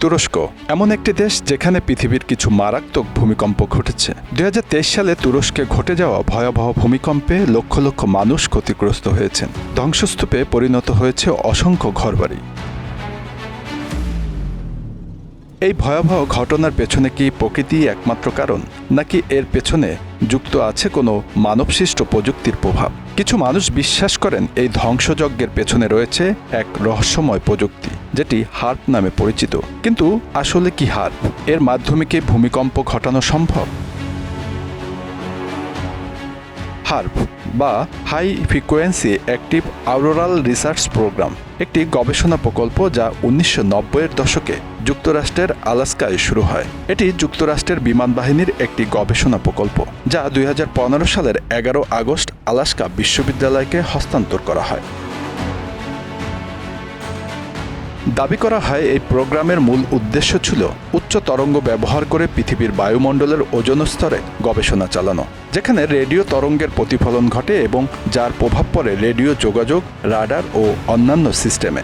তুরস্ক, এমন একটি দেশ যেখানে পৃথিবীর কিছু মারাত্মক ভূমিকম্প ঘটেছে। দুই হাজার তেইশ সালে তুরস্কে ঘটে যাওয়া ভয়াবহ ভূমিকম্পে লক্ষ লক্ষ মানুষ ক্ষতিগ্রস্ত হয়েছেন। ধ্বংসস্তূপে পরিণত হয়েছে অসংখ্য ঘরবাড়ি। এই ভয়াবহ ঘটনার পেছনে কি প্রকৃতি একমাত্র কারণ? নাকি এর পেছনে যুক্ত আছে কোনো মানবসৃষ্ট প্রযুক্তির প্রভাব? কিছু মানুষ বিশ্বাস করেন এই ধ্বংসযজ্ঞের পেছনে রয়েছে এক রহস্যময় প্রযুক্তি। যেটি হার্প নামে পরিচিত। কিন্তু আসলে কি হার্প এর মাধ্যমে কি ভূমিকম্প ঘটানো সম্ভব? হার্প বা high frequency active auroral research program, একটি গবেষণা প্রকল্প যা উনিশশো এর দশকে যুক্তরাষ্ট্রের আলাস্কায় শুরু হয়। এটি যুক্তরাষ্ট্রের বিমান বাহিনীর একটি গবেষণা প্রকল্প, যা দুই হাজার পনেরো সালের এগারো আগস্ট আলাস্কা বিশ্ববিদ্যালয়কে হস্তান্তর করা হয়। দাবি করা হয়, এই প্রোগ্রামের মূল উদ্দেশ্য ছিল উচ্চ তরঙ্গ ব্যবহার করে পৃথিবীর বায়ুমণ্ডলের ওজন স্তরে গবেষণা চালানো, যেখানে রেডিও তরঙ্গের প্রতিফলন ঘটে এবং যার প্রভাব পড়ে রেডিও যোগাযোগ, রাডার ও অন্যান্য সিস্টেমে।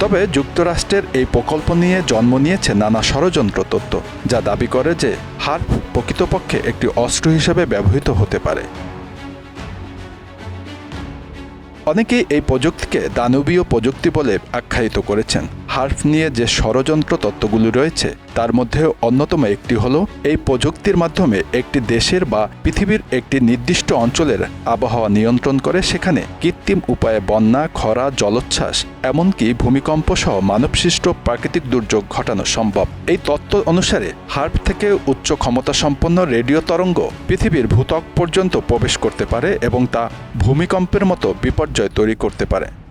তবে যুক্তরাষ্ট্রের এই প্রকল্প নিয়ে জন্ম নিয়েছে নানা ষড়যন্ত্র তত্ত্ব, যা দাবি করে যে হার্প প্রকৃতপক্ষে একটি অস্ত্র হিসেবে ব্যবহৃত হতে পারে। অনেকেই এই প্রযুক্তিকে দানবীয় প্রযুক্তি বলে আখ্যায়িত করেছেন। হার্ফ নিয়ে যে ষড়যন্ত্র তত্ত্বগুলো রয়েছে তার মধ্যে অন্যতম একটি হলো এই প্রযুক্তির মাধ্যমে একটি দেশের বা পৃথিবীর একটি নির্দিষ্ট অঞ্চলের আবহাওয়া নিয়ন্ত্রণ করে সেখানে কৃত্রিম উপায়ে বন্যা, খরা, জলোচ্ছ্বাস, এমনকি ভূমিকম্প সহ মানবসৃষ্ট প্রাকৃতিক দুর্যোগ ঘটানো সম্ভব। এই তত্ত্ব অনুসারে হার্প থেকে উচ্চ ক্ষমতা সম্পন্ন রেডিও তরঙ্গ পৃথিবীর ভূত্বক পর্যন্ত প্রবেশ করতে পারে এবং তা ভূমিকম্পের মতো বিপর্যয় তৈরি করতে পারে।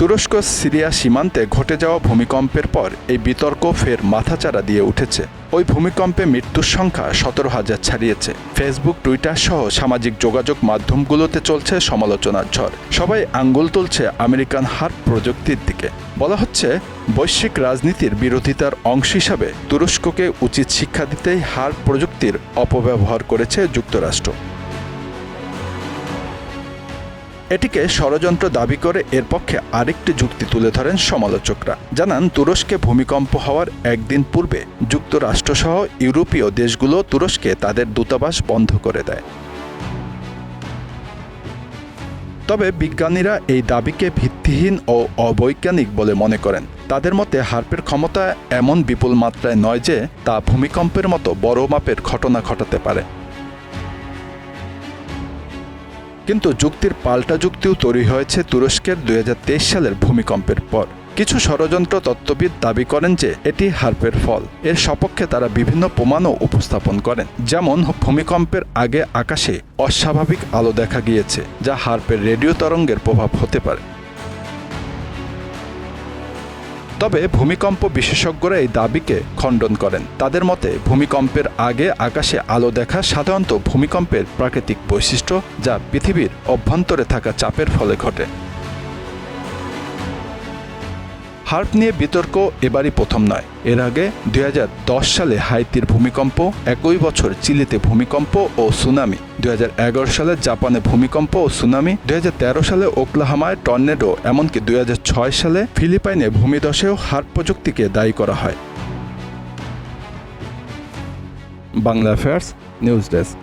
তুরস্ক, সিরিয়া সীমান্তে ঘটে যাওয়া ভূমিকম্পের পর এই বিতর্ক ফের মাথাচাড়া দিয়ে উঠেছে। ওই ভূমিকম্পে মৃত্যুর সংখ্যা সতেরো হাজার ছাড়িয়েছে। ফেসবুক, টুইটার সহ সামাজিক যোগাযোগ মাধ্যমগুলোতে চলছে সমালোচনার ঝড়। সবাই আঙ্গুল তুলছে আমেরিকান হার্প প্রযুক্তির দিকে। বলা হচ্ছে, বৈশ্বিক রাজনীতির বিরোধিতার অংশ হিসাবে তুরস্ককে উচিত শিক্ষা দিতেই হার প্রযুক্তির অপব্যবহার করেছে যুক্তরাষ্ট্র। এটিকে ষড়যন্ত্র দাবি করে এর পক্ষে আরেকটি যুক্তি তুলে ধরেন সমালোচকরা। জানান, তুরস্কে ভূমিকম্প হওয়ার একদিন পূর্বে যুক্তরাষ্ট্রসহ ইউরোপীয় দেশগুলো তুরস্কে তাদের দূতাবাস বন্ধ করে দেয়। তবে বিজ্ঞানীরা এই দাবিকে ভিত্তিহীন ও অবৈজ্ঞানিক বলে মনে করেন। তাদের মতে হার্পের ক্ষমতা এমন বিপুল মাত্রায় নয় যে তা ভূমিকম্পের মতো বড় মাপের ঘটনা ঘটাতে পারে। কিন্তু যুক্তির পাল্টা যুক্তিও তৈরি হয়েছে তুরস্কের দুই হাজার তেইশ সালের ভূমিকম্পের পর। কিছু ষড়যন্ত্র তত্ত্ববিদ দাবি করেন যে এটি হার্পের ফল। এর সপক্ষে তারা বিভিন্ন প্রমাণও উপস্থাপন করেন। যেমন, ভূমিকম্পের আগে আকাশে অস্বাভাবিক আলো দেখা গিয়েছে, যা হার্পের রেডিও তরঙ্গের প্রভাব হতে পারে। তবে ভূমিকম্প বিশেষজ্ঞরা এই দাবিকে খণ্ডন করেন। তাদের মতে, ভূমিকম্পের আগে আকাশে আলো দেখা সাধারণত ভূমিকম্পের প্রাকৃতিক বৈশিষ্ট্য যা পৃথিবীর অভ্যন্তরে থাকা চাপের ফলে ঘটে। হার্প নিয়ে বিতর্ক এবারই প্রথম নয়। এর আগে দুই হাজার দশ সালে হাইতির ভূমিকম্প, একই বছর চিলিতে ভূমিকম্প ও সুনামি। দুই হাজার এগারো সালে জাপানে ভূমিকম্প ও সুনামি। দু হাজার তেরো সালে ওকলাহামায় টর্নেডো, এমনকি দুই হাজার ছয় সালে ফিলিপাইনে ভূমিধসেও হার্প প্রযুক্তিকে দায়ী করা হয়। Bangla affairs, news desk.